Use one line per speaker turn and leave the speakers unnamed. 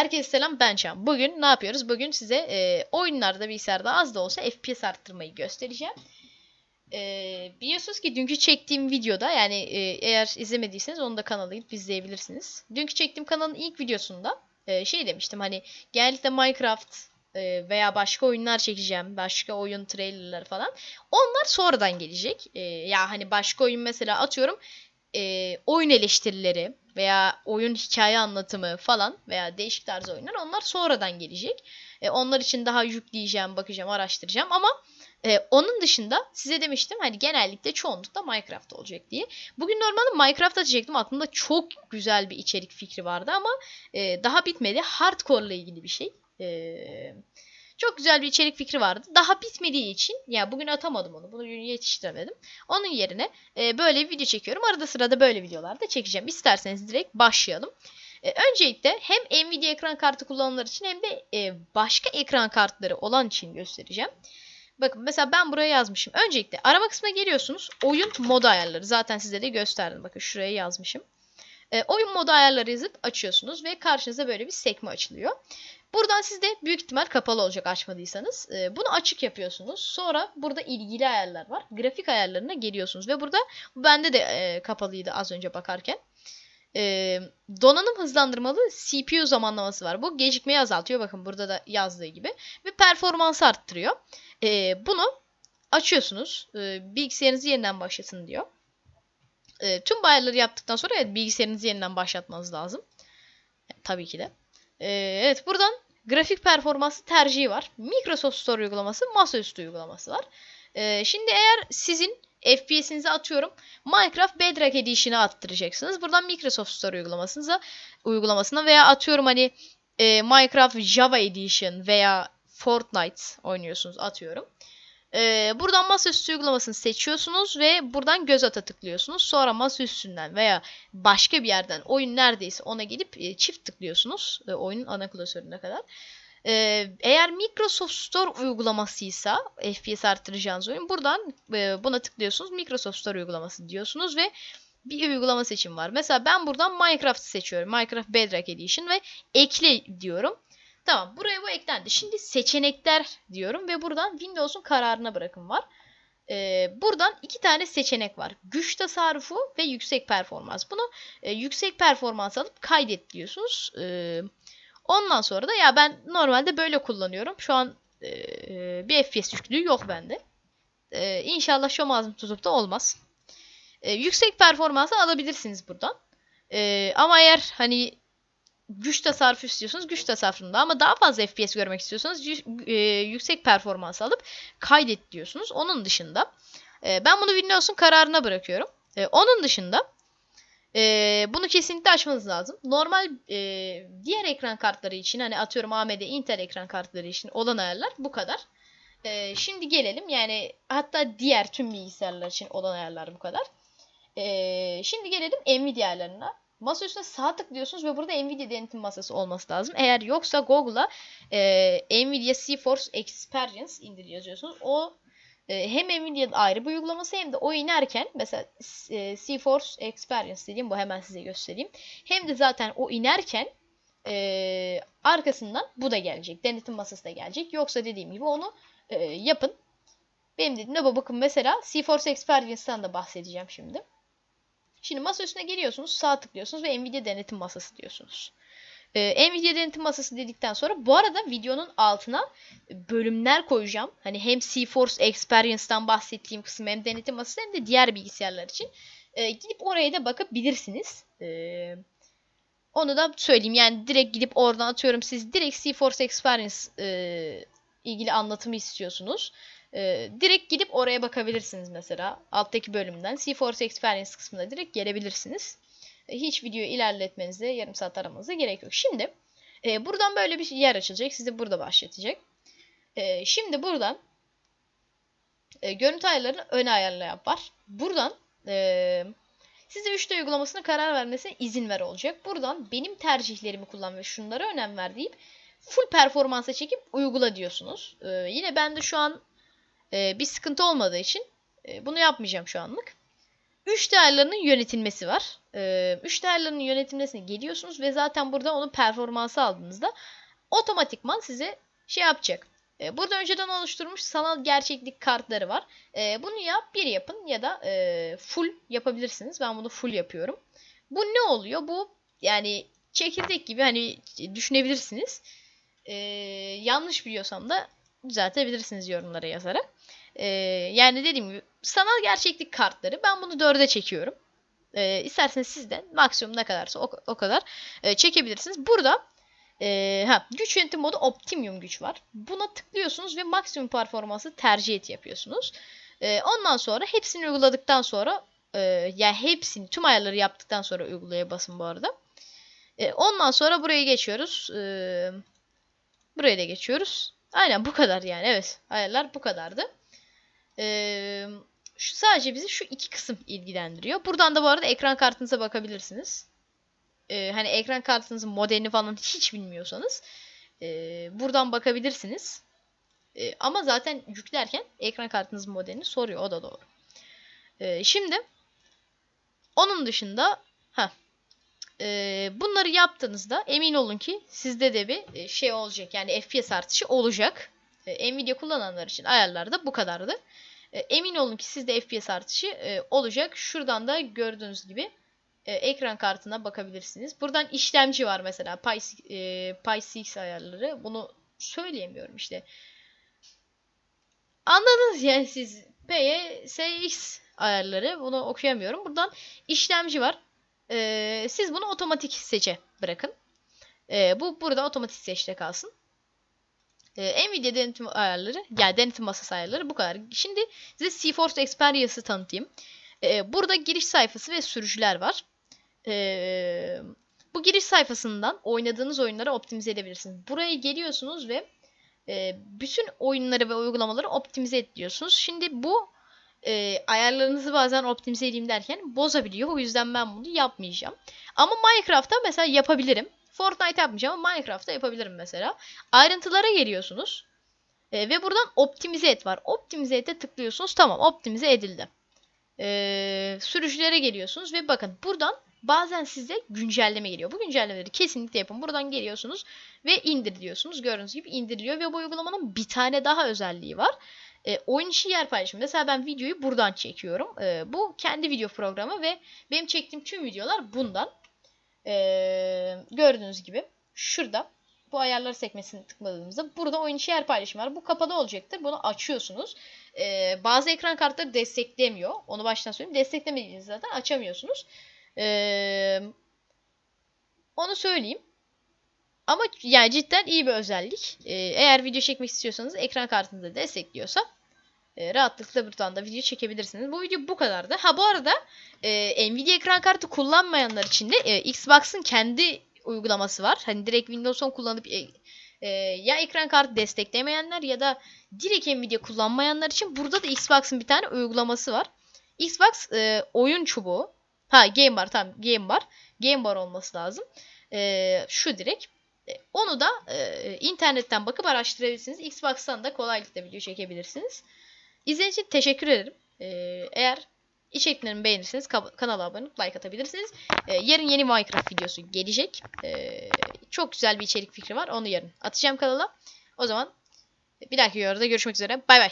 Herkese selam ben Can. Bugün ne yapıyoruz? Bugün size e, oyunlarda bilgisayarda az da olsa FPS arttırmayı göstereceğim. E, biliyorsunuz ki dünkü çektiğim videoda yani e, eğer izlemediyseniz onu da kanala gidip izleyebilirsiniz. Dünkü çektiğim kanalın ilk videosunda e, şey demiştim hani genellikle Minecraft e, veya başka oyunlar çekeceğim. Başka oyun trailerları falan. Onlar sonradan gelecek. E, ya hani başka oyun mesela atıyorum e, oyun eleştirileri veya oyun hikaye anlatımı falan veya değişik tarz oyunlar onlar sonradan gelecek. E, onlar için daha yükleyeceğim, bakacağım, araştıracağım ama e, onun dışında size demiştim hani genellikle çoğunlukla Minecraft olacak diye. Bugün normalde Minecraft açacaktım. Aklımda çok güzel bir içerik fikri vardı ama e, daha bitmedi. Hardcore ile ilgili bir şey. Eee çok güzel bir içerik fikri vardı. Daha bitmediği için ya bugün atamadım onu. Bunu yetiştiremedim. Onun yerine e, böyle bir video çekiyorum. Arada sırada böyle videolar da çekeceğim. İsterseniz direkt başlayalım. E, öncelikle hem Nvidia ekran kartı kullananlar için hem de e, başka ekran kartları olan için göstereceğim. Bakın mesela ben buraya yazmışım. Öncelikle arama kısmına geliyorsunuz. Oyun modu ayarları. Zaten size de gösterdim. Bakın şuraya yazmışım. E, oyun modu ayarları yazıp açıyorsunuz ve karşınıza böyle bir sekme açılıyor. Buradan sizde büyük ihtimal kapalı olacak açmadıysanız. E, bunu açık yapıyorsunuz. Sonra burada ilgili ayarlar var. Grafik ayarlarına geliyorsunuz ve burada bu bende de e, kapalıydı az önce bakarken. E, donanım hızlandırmalı CPU zamanlaması var. Bu gecikmeyi azaltıyor. Bakın burada da yazdığı gibi. Ve performansı arttırıyor. E, bunu açıyorsunuz. E, bilgisayarınızı yeniden başlatın diyor. E, tüm bu ayarları yaptıktan sonra evet, bilgisayarınızı yeniden başlatmanız lazım. E, tabii ki de. Ee, evet buradan grafik performansı tercihi var. Microsoft Store uygulaması, masaüstü uygulaması var. Ee, şimdi eğer sizin FPS'inizi atıyorum Minecraft Bedrock Edition'a attıracaksınız. Buradan Microsoft Store uygulamasınıza uygulamasına veya atıyorum hani e, Minecraft Java Edition veya Fortnite oynuyorsunuz atıyorum. Ee, buradan masaüstü uygulamasını seçiyorsunuz ve buradan göz ata tıklıyorsunuz. Sonra masaüstünden veya başka bir yerden oyun neredeyse ona gelip e, çift tıklıyorsunuz. E, oyunun ana klasörüne kadar. E, eğer Microsoft Store uygulamasıysa FPS arttıracağınız oyun buradan e, buna tıklıyorsunuz. Microsoft Store uygulaması diyorsunuz ve bir uygulama seçim var. Mesela ben buradan Minecraft seçiyorum. Minecraft Bedrock Edition ve ekle diyorum. Tamam buraya bu eklendi. Şimdi seçenekler diyorum ve buradan Windows'un kararına bırakın var. Ee, buradan iki tane seçenek var. Güç tasarrufu ve yüksek performans. Bunu e, yüksek performans alıp kaydet diyorsunuz. Ee, ondan sonra da ya ben normalde böyle kullanıyorum. Şu an e, bir FPS düşüklüğü yok bende. Ee, inşallah şu ağzım tutup da olmaz. Ee, yüksek performansı alabilirsiniz buradan. Ee, ama eğer hani güç tasarrufu istiyorsanız güç tasarrufunda ama daha fazla FPS görmek istiyorsanız e, yüksek performans alıp kaydet diyorsunuz. Onun dışında e, ben bunu Windows'un kararına bırakıyorum. E, onun dışında bunu kesinlikle açmanız lazım. Normal diğer ekran kartları için hani atıyorum AMD Intel ekran kartları için olan ayarlar bu kadar. Şimdi gelelim yani hatta diğer tüm bilgisayarlar için olan ayarlar bu kadar. Şimdi gelelim Nvidia ayarlarına. Masa üstüne sağ tıklıyorsunuz ve burada Nvidia denetim masası olması lazım. Eğer yoksa Google'a e, Nvidia GeForce Experience indir yazıyorsunuz. O e, hem Nvidia'nın ayrı bir uygulaması hem de o inerken mesela e, GeForce Experience dediğim bu hemen size göstereyim. Hem de zaten o inerken e, arkasından bu da gelecek. Denetim masası da gelecek. Yoksa dediğim gibi onu e, yapın. Benim dediğimde bu bakın mesela GeForce Experience'dan da bahsedeceğim şimdi. Şimdi masa üstüne geliyorsunuz, sağ tıklıyorsunuz ve Nvidia denetim masası diyorsunuz. Ee, Nvidia denetim masası dedikten sonra bu arada videonun altına bölümler koyacağım. Hani hem GeForce Experience'dan bahsettiğim kısım hem denetim masası hem de diğer bilgisayarlar için. Ee, gidip oraya da bakabilirsiniz. Ee, onu da söyleyeyim. Yani direkt gidip oradan atıyorum siz direkt GeForce Experience e, ilgili anlatımı istiyorsunuz. E, direkt gidip oraya bakabilirsiniz mesela. Alttaki bölümden GeForce Experience kısmına direkt gelebilirsiniz. E, hiç videoyu ilerletmenize, yarım saat aramanıza gerek yok. Şimdi e, buradan böyle bir yer açılacak. Sizi burada başlatacak. E, şimdi buradan e, görüntü ayarlarını ön ayarlayan var. Buradan e, size 3D uygulamasına karar vermesine izin ver olacak. Buradan benim tercihlerimi kullan ve şunlara önem ver deyip full performansa çekip uygula diyorsunuz. Ee, yine ben de şu an e, bir sıkıntı olmadığı için e, bunu yapmayacağım şu anlık. 3 değerlerinin yönetilmesi var. e, müşterilerin yönetimlesine geliyorsunuz ve zaten burada onun performansı aldığınızda otomatikman size şey yapacak. E, burada önceden oluşturmuş sanal gerçeklik kartları var. E, bunu ya bir yapın ya da full yapabilirsiniz. Ben bunu full yapıyorum. Bu ne oluyor? Bu yani çekirdek gibi hani düşünebilirsiniz. Yanlış biliyorsam da düzeltebilirsiniz yorumlara yazarak. E, yani dediğim gibi sanal gerçeklik kartları ben bunu dörde çekiyorum. E, isterseniz siz de maksimum ne kadarsa o, o kadar e, çekebilirsiniz. Burada e, ha, güç yönetim modu optimum güç var. Buna tıklıyorsunuz ve maksimum performansı tercih et yapıyorsunuz. E, ondan sonra hepsini uyguladıktan sonra e, yani hepsini tüm ayarları yaptıktan sonra uygulaya basın bu arada. E, ondan sonra buraya geçiyoruz. E, buraya da geçiyoruz. Aynen bu kadar yani evet ayarlar bu kadardı. E, şu, sadece bizi şu iki kısım ilgilendiriyor. Buradan da bu arada ekran kartınıza bakabilirsiniz. E, hani ekran kartınızın modelini falan hiç bilmiyorsanız e, buradan bakabilirsiniz. E, ama zaten yüklerken ekran kartınızın modelini soruyor. O da doğru. E, şimdi onun dışında ha bunları yaptığınızda emin olun ki sizde de bir e, şey olacak. Yani FPS artışı olacak. E, Nvidia kullananlar için ayarlarda bu kadardı. E, emin olun ki sizde FPS artışı e, olacak. Şuradan da gördüğünüz gibi e, ekran kartına bakabilirsiniz. Buradan işlemci var mesela. Pi, e, Pi 6 ayarları. Bunu söyleyemiyorum işte. Anladınız yani siz. PSX ayarları. Bunu okuyamıyorum. Buradan işlemci var. E, siz bunu otomatik seçe bırakın. E, bu burada otomatik seçte kalsın. E, Nvidia denetim ayarları, yani denetim masası ayarları bu kadar. Şimdi size GeForce Experience'ı tanıtayım. E, burada giriş sayfası ve sürücüler var. E, bu giriş sayfasından oynadığınız oyunları optimize edebilirsiniz. Buraya geliyorsunuz ve e, bütün oyunları ve uygulamaları optimize ediyorsunuz. Şimdi bu e, ayarlarınızı bazen optimize edeyim derken bozabiliyor. O yüzden ben bunu yapmayacağım. Ama Minecraft'ta mesela yapabilirim. Fortnite yapmayacağım ama Minecraft'ta yapabilirim mesela. Ayrıntılara geliyorsunuz. E, ve buradan optimize et var. Optimize ete tıklıyorsunuz. Tamam optimize edildi. E, sürücülere geliyorsunuz ve bakın buradan bazen size güncelleme geliyor. Bu güncellemeleri kesinlikle yapın. Buradan geliyorsunuz ve indir diyorsunuz. Gördüğünüz gibi indiriliyor ve bu uygulamanın bir tane daha özelliği var. E, oyun içi yer paylaşımı. Mesela ben videoyu buradan çekiyorum. E, bu kendi video programı ve benim çektiğim tüm videolar bundan. E, gördüğünüz gibi şurada bu ayarlar sekmesini tıkladığımızda burada oyun içi yer paylaşımı var. Bu kapalı olacaktır. Bunu açıyorsunuz. E, bazı ekran kartları desteklemiyor. Onu baştan söyleyeyim. Desteklemediğiniz zaten açamıyorsunuz. E, onu söyleyeyim. Ama yani cidden iyi bir özellik. Ee, eğer video çekmek istiyorsanız ekran kartınızda destekliyorsa e, rahatlıkla buradan da video çekebilirsiniz. Bu video bu kadardı. Ha bu arada e, Nvidia ekran kartı kullanmayanlar için de e, Xbox'ın kendi uygulaması var. Hani direkt Windows 10 kullanıp e, ya ekran kartı desteklemeyenler ya da direkt Nvidia kullanmayanlar için burada da Xbox'ın bir tane uygulaması var. Xbox e, oyun çubuğu. Ha Game Bar tamam Game Bar. Game Bar olması lazım. E, şu direkt. E, Onu da e, internetten bakıp araştırabilirsiniz. Xbox'tan da kolaylıkla video çekebilirsiniz. İzlediğiniz için teşekkür ederim. E, eğer içeriklerimi beğenirseniz ka- kanala abone olup like atabilirsiniz. E, yarın yeni Minecraft videosu gelecek. E, çok güzel bir içerik fikri var. Onu yarın atacağım kanala. O zaman bir dahaki videoda görüşmek üzere. Bay bay.